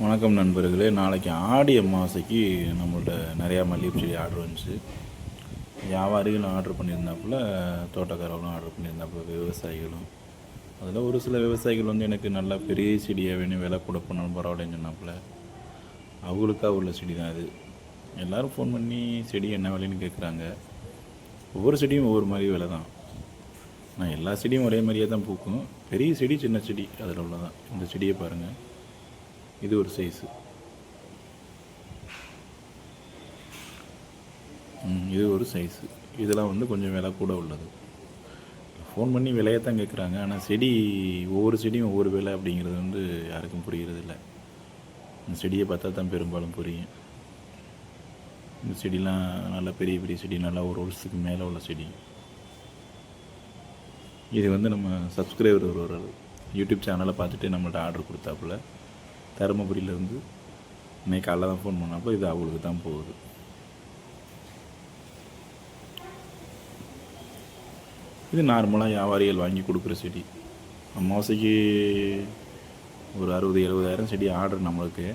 வணக்கம் நண்பர்களே. நாளைக்கு ஆடி அமாவாசைக்கு நம்மள்ட்ட நிறையா மல்லிகை செடி ஆர்டர் வந்துச்சு. வியாபாரிகளும் ஆர்டர் பண்ணியிருந்தாப்புல தோட்டக்காரர்களும் ஆர்டர் பண்ணியிருந்தாப்புல விவசாயிகளும். அதில் ஒரு சில விவசாயிகள் வந்து எனக்கு நல்லா பெரிய செடியாக வேணும் விலை கூட போனாலும் பரவாயில்லன்னு சொன்னாப்புல. அவங்களுக்காக உள்ள செடி தான் அது. எல்லோரும் ஃபோன் பண்ணி செடி என்ன விலைன்னு கேட்குறாங்க ஒவ்வொரு செடியும் ஒவ்வொரு மாதிரி விலை தான் நான் எல்லா செடியும் ஒரே மாதிரியே தான் பூக்கும். பெரிய செடி சின்ன செடி அதில் உள்ளதான் இந்த செடியை பாருங்கள் இது ஒரு சைஸு இது ஒரு சைஸு இதெல்லாம் வந்து கொஞ்சம் விலை கூட உள்ளது. ஃபோன் பண்ணி விலையத்தான் கேட்குறாங்க ஆனால் செடி ஒவ்வொரு செடியும் ஒவ்வொரு விலை அப்படிங்கிறது வந்து யாருக்கும் புரிகிறது இல்லை இந்த செடியை பார்த்தா தான் பெரும்பாலும் புரியும். இந்த செடிலாம் நல்லா பெரிய பெரிய செடி நல்லா ஒரு வருஷத்துக்கு மேலே உள்ள செடி. இது வந்து நம்ம சப்ஸ்கிரைபர் ஒரு யூடியூப் சேனலை பார்த்துட்டு நம்மள்ட்ட ஆர்டர் கொடுத்தாப்புல. தருமபுரியிலேருந்து இன்னைக்கு காலைல தான் ஃபோன் பண்ணப்போ இது அவளுக்கு தான் போகுது. இது நார்மலாக வியாபாரிகள் வாங்கி கொடுக்குற செடி. அமாவாசைக்கு ஒரு அறுபது எழுபதாயிரம் செடி ஆர்டர் நம்மளுக்கு.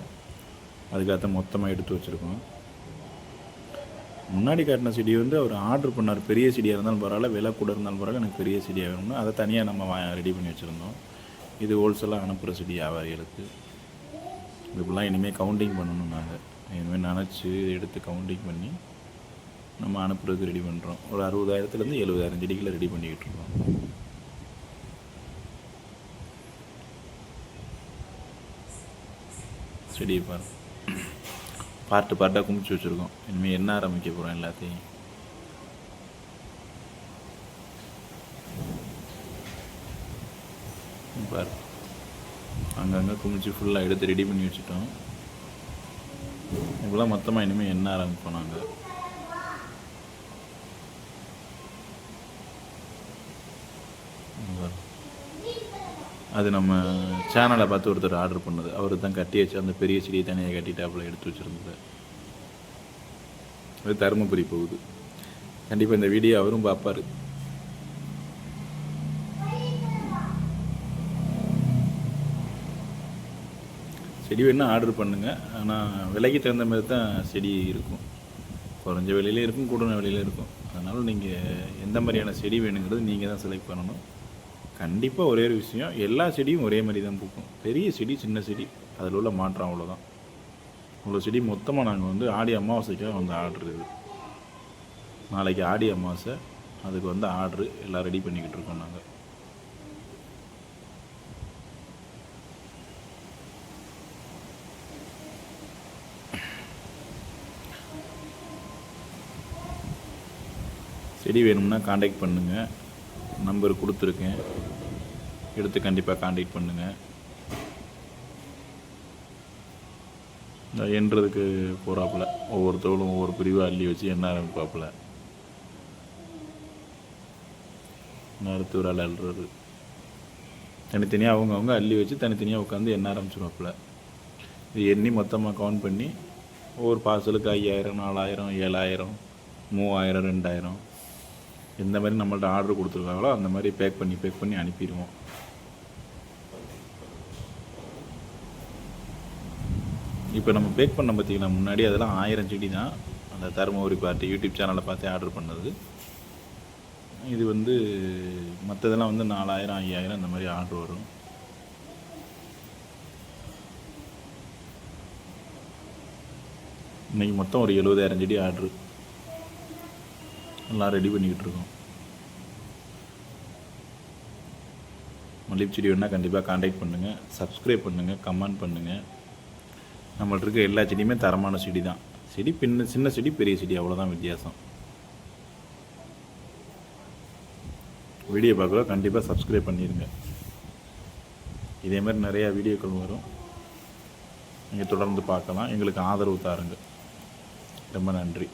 அதுக்காக மொத்தமாக எடுத்து வச்சுருக்கோம். முன்னாடி காட்டின செடி வந்து அவர் ஆர்டர் பண்ணார். பெரிய செடியாக இருந்தாலும் பரவாயில்ல விலை கூட இருந்தாலும் பரவாயில்ல எனக்கு பெரிய செடியாக வேணும்னு. அதை தனியாக நம்ம ரெடி பண்ணி வச்சுருந்தோம். இது ஹோல்சேலாக அனுப்புகிற செடி வியாபாரிகளுக்கு. இதுக்கெல்லாம் இனிமேல் கவுண்டிங் பண்ணணும் நாங்கள் இனிமேல் நினச்சி எடுத்து கவுண்டிங் பண்ணி நம்ம அனுப்புறதுக்கு ரெடி பண்ணுறோம் ஒரு அறுபதாயிரத்துலேருந்து எழுபதாயிரம் செடிகளை ரெடி பண்ணிக்கிட்டு இருக்கோம். செடியை பாரு. பார்ட்டு பார்ட்டாக குமிச்சு வச்சுருக்கோம். இனிமேல் என்ன ஆரம்பிக்க போகிறோம் எல்லாத்தையும்? பாரு. அங்கங்கே குமிச்சு ஃபுல்லாக எடுத்து ரெடி பண்ணி வச்சுட்டோம். இப்போலாம் மொத்தமாக இனிமேல் என்ன ஆரம்பிப்போம் நாங்கள் அது நம்ம சேனலை பார்த்து ஒருத்தர் ஆர்டர் பண்ணது. அவர் தான் கட்டி வச்சு அந்த பெரிய செடியை தனியாக கட்டிட்டாப்புல எடுத்து வச்சுருந்தது. அது தருமபுரி போகுது. கண்டிப்பாக இந்த வீடியோ அவரும் பார்ப்பார். செடி வேணால் ஆர்டர் பண்ணுங்கள் ஆனால் விலைக்கு தகுந்த மாதிரி தான் செடி இருக்கும். குறைஞ்ச விலையில இருக்கும் கூடுன விலையில இருக்கும். அதனால் நீங்கள் எந்த மாதிரியான செடி வேணுங்கிறது நீங்கள் தான் செலக்ட் பண்ணணும். கண்டிப்பாக ஒரே ஒரு விஷயம் எல்லா செடியும் ஒரே மாதிரி தான் பூக்கும். பெரிய செடி சின்ன செடி அதில் உள்ள மாற்றம் அவ்வளோதான் இவ்வளோ செடி மொத்தமாக நாங்கள் வந்து ஆடி அமாவாசைக்காக வந்து ஆர்டர் இது நாளைக்கு ஆடி அமாவாசை அதுக்கு வந்து ஆர்டர் எல்லாம் ரெடி பண்ணிக்கிட்டு இருக்கோம் நாங்கள் செடி வேணும்னா காண்டாக்ட் பண்ணுங்கள் நம்பர் கொடுத்துருக்கேன். எடுத்து கண்டிப்பாக காண்டாக்ட் பண்ணுங்கள் என்றதுக்கு எண்றதுக்கு போகிறாப்புல ஒவ்வொருத்தவளும் ஒவ்வொரு பிரிவாக அள்ளி வச்சு என்ன ஆரம்பிப்பாப்புல. அடுத்து ஒரு ஆள் அள்ளுறது. தனித்தனியாக அவங்கவுங்க அள்ளி வச்சு தனித்தனியாக உட்காந்து எண்ண ஆரம்பிச்சிருவாப்புல. இது எண்ணி மொத்தமாக கவுண்ட் பண்ணி ஒவ்வொரு பார்சலுக்கு ஐயாயிரம் நாலாயிரம் ஏழாயிரம் மூவாயிரம் ரெண்டாயிரம். எந்த மாதிரி நம்மள்ட்ட ஆர்டர் கொடுத்துருக்காங்களோ அந்த மாதிரி பேக் பண்ணி பேக் பண்ணி அனுப்பிடுவோம். இப்போ நம்ம பேக் பண்ண பார்த்தீங்கன்னா முன்னாடி அதெல்லாம் ஆயிரம் செடி தான். அந்த தருமபுரி பார்ட்டி யூடியூப் சேனலை பார்த்து ஆர்டர் பண்ணது. இது வந்து மற்றதெல்லாம் வந்து நாலாயிரம் ஐயாயிரம் இந்த மாதிரி ஆர்டர் வரும். இன்றைக்கி மொத்தம் ஒரு எழுபதாயிரம் செடி ஆர்டரு எல்லாம் ரெடி பண்ணிக்கிட்டு இருக்கோம். மல்லிகை செடி வேணால் கண்டிப்பாக காண்டாக்ட் பண்ணுங்கள் சப்ஸ்கிரைப் பண்ணுங்கள் கமெண்ட் பண்ணுங்கள் நம்மள்ட்ட இருக்க எல்லா செடியுமே தரமான செடி தான் செடி பின்ன சின்ன செடி பெரிய செடி அவ்வளோதான் வித்தியாசம். வீடியோ பார்க்குறோம் கண்டிப்பாக சப்ஸ்கிரைப் பண்ணிடுங்க இதே மாதிரி நிறையா வீடியோக்கள் வரும். நீங்கள் தொடர்ந்து பார்க்கலாம். எங்களுக்கு ஆதரவு தாருங்க. ரொம்ப நன்றி.